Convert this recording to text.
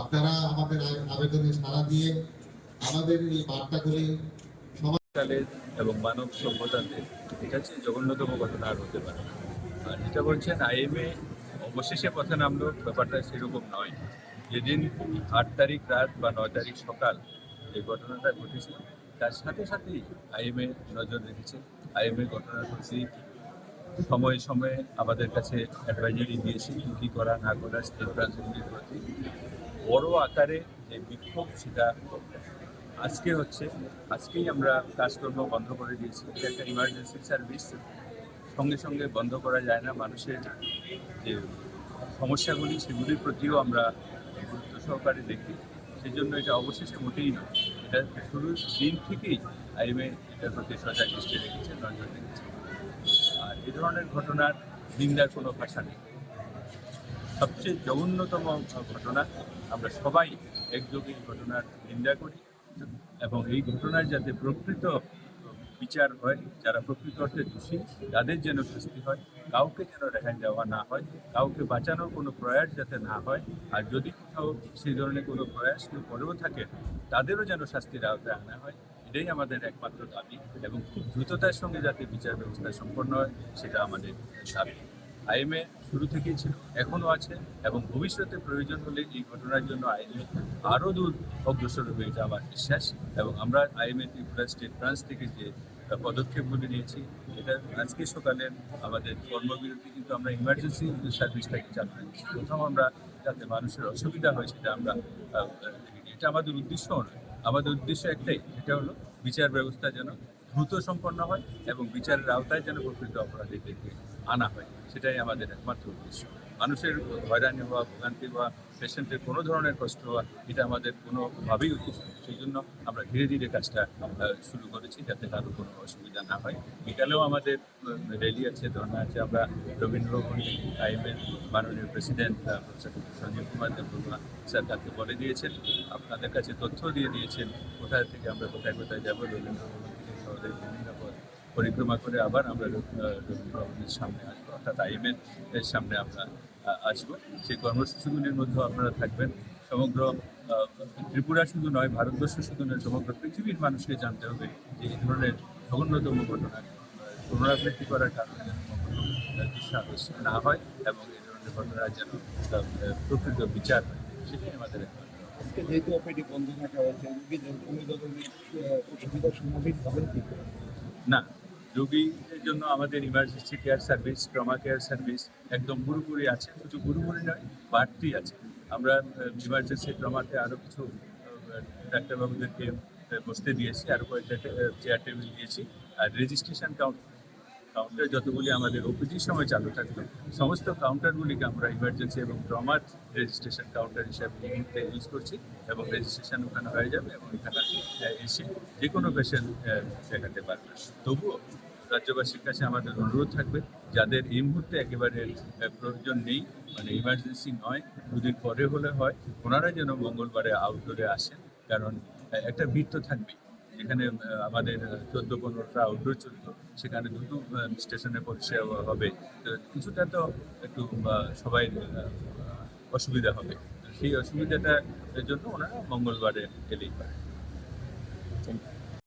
আপনারা আমাদের আবেদনে সাড়া দিয়ে আমাদের এই বার্তাগুলি কালের এবং মানব সভ্যতাতে এটা হচ্ছে জঘন্যতম ঘটনা আর হতে পারে আর যেটা বলছেন আইএমএ, অবশেষে পথে নামলো, ব্যাপারটা সেরকম নয়। যেদিন আট তারিখ রাত বা নয় তারিখ সকাল এই ঘটনাটা ঘটেছে, তার সাথে সাথেই আইএমএ নজর রেখেছে। আইএমএ ঘটনার প্রতি সময়ে সময়ে আমাদের কাছে অ্যাডভাইজারি দিয়েছে, কী কী করা না করা স্টেট ব্রাঞ্চগুলির প্রতি। বড় আকারে যে বিক্ষোভ সেটা আজকে হচ্ছে। আজকেই আমরা কাজকর্ম বন্ধ করে দিয়েছি। এটা একটা ইমার্জেন্সি সার্ভিস সঙ্গে সঙ্গে বন্ধ করা যায় না। মানুষের যে সমস্যাগুলি, সেগুলির প্রতিও আমরা গুরুত্ব সহকারে দেখি। সেই জন্য এটা অবশেষে মোটেই নয়। এটা শুরুর দিন থেকেই আইএমএ এটার প্রতি সজাগ দৃষ্টি রেখেছে, নজর রেখেছে। আর এ ধরনের ঘটনার নিন্দার কোনো ভাষা নেই। সবচেয়ে জঘন্যতম ঘটনা আমরা সবাই একযোগে এই ঘটনার নিন্দা করি এবং এই ঘটনার যাতে প্রকৃত বিচার হয়, যারা প্রকৃত অর্থে দোষী, তাদের যেন শাস্তি হয়, কাউকে যেন রেহাই দেওয়া না হয়, কাউকে বাঁচানোর কোনো প্রয়াস যাতে না হয়, আর যদি কোথাও সেই ধরনের কোনো প্রয়াস কেউ করেও থাকে, তাদেরও যেন শাস্তির আওতায় আনা হয়, এটাই আমাদের একমাত্র দাবি এবং খুব দ্রুততার সঙ্গে যাতে বিচার ব্যবস্থা সম্পন্ন হয়, সেটা আমাদের দাবি। আইএমএ শুরু থেকেই ছিল, এখনও আছে এবং ভবিষ্যতে প্রয়োজন হলে এই ঘটনার জন্য আইএমএ আরও দূর অগ্রসর হবে এটা আমার বিশ্বাস এবং আমরা আইএমএ ত্রিপুরা স্টেট ব্রাঞ্চ থেকে যে পদক্ষেপগুলি নিয়েছি, এটা আজকে সকালের আমাদের কর্মবিরতি কিন্তু আমরা ইমার্জেন্সি সার্ভিসটাকে চালু রেখেছি প্রথম আমরা যাতে মানুষের অসুবিধা হয় সেটা আমরা এটা আমাদের উদ্দেশ্য নয়। আমাদের উদ্দেশ্য একটাই, সেটা হলো বিচার ব্যবস্থা যেন দ্রুত সম্পন্ন হয় এবং বিচারের আওতায় যেন প্রকৃত অপরাধীদেরকে আনা হয়, সেটাই আমাদের একমাত্র উদ্দেশ্য। মানুষের হয়রানি হওয়া, ভোগান্তি হওয়া, পেশেন্টের কোনো ধরনের কষ্ট হওয়া, এটা আমাদের কোনোভাবেই উদ্দেশ্য। সেই জন্য আমরা ধীরে ধীরে কাজটা শুরু করেছি যাতে কারও কোনো অসুবিধা না হয়। বিকালেও আমাদের র্যালি আছে, ধর্ণা আছে। আমরা রবীন্দ্রভবন আইএমএর মাননীয় প্রেসিডেন্ট সঞ্জীব কুমার দেববর্মা স্যার তাকে বলে দিয়েছেন। আপনাদের কাছে তথ্য দিয়ে দিয়েছেন কোথায় থেকে আমরা কোথায় কোথায় যাব রবীন্দ্রভবন। শহরের বিভিন্ন পরিক্রমা করে আবার আমরা রবীন্দ্রভবনের সামনে আসব, অর্থাৎ আইএমএর এর সামনে আমরা আসব। সেই কর্মসূচিগুলির মধ্যেও আপনারা থাকবেন। সমগ্র ত্রিপুরা শুধু নয়, ভারতবর্ষ শুধু নয়, সমগ্র পৃথিবীর মানুষকে জানতে হবে যে এই ধরনের জঘন্যতম ঘটনা পুনরাবৃত্তি করার কারণে না হয় এবং এই ধরনের ঘটনা যেন প্রকৃত বিচার সেটাই আমাদের আজকে যেহেতু অপিডি বন্ধ থাকা হয়েছে রোগীদের অসুবিধার হবেন কি? না, রোগীদের জন্য আমাদের emergency care service trauma care service একদম পুরোপুরি আছে। শুধু পুরোপুরি নয়, বাড়তি আছে। আমরা ইমার্জেন্সি ট্রমাতে আরও কিছু ডাক্তারবাবুদেরকে বসতে দিয়েছি আরও কয়েকটা চেয়ার টেবিল দিয়েছি। আর রেজিস্ট্রেশন কাউন্ট কাউন্টার যতগুলি আমাদের ওপিডির সময় চালু থাকল, সমস্ত কাউন্টারগুলিকে আমরা ইমার্জেন্সি এবং ট্রমার রেজিস্ট্রেশন কাউন্টার হিসাবে এই মুহূর্তে ইউজ করছি এবং রেজিস্ট্রেশন ওখানে হয়ে যাবে এবং এখানে এসে যে কোনো পেশেন্ট দেখাতে পারবে। তবুও রাজ্যবাসীর কাছে আমাদের অনুরোধ থাকবে, যাদের এই মুহূর্তে একেবারে প্রয়োজন নেই মানে ইমার্জেন্সি নয়, দুদিন পরে হলে হয়, ওনারা যেন মঙ্গলবারে আউটডোরে আসেন, কারণ একটা ভিড় তো থাকবেই। আহ, আমাদের চোদ্দ পনেরোটা আউটডোর চলতো। সেখানে দুটো স্টেশনে পরিষেবা হবে। কিছুটা তো একটু সবাই অসুবিধা হবে। সেই অসুবিধাটার জন্য ওনারা মঙ্গলবারে এলেই পারে.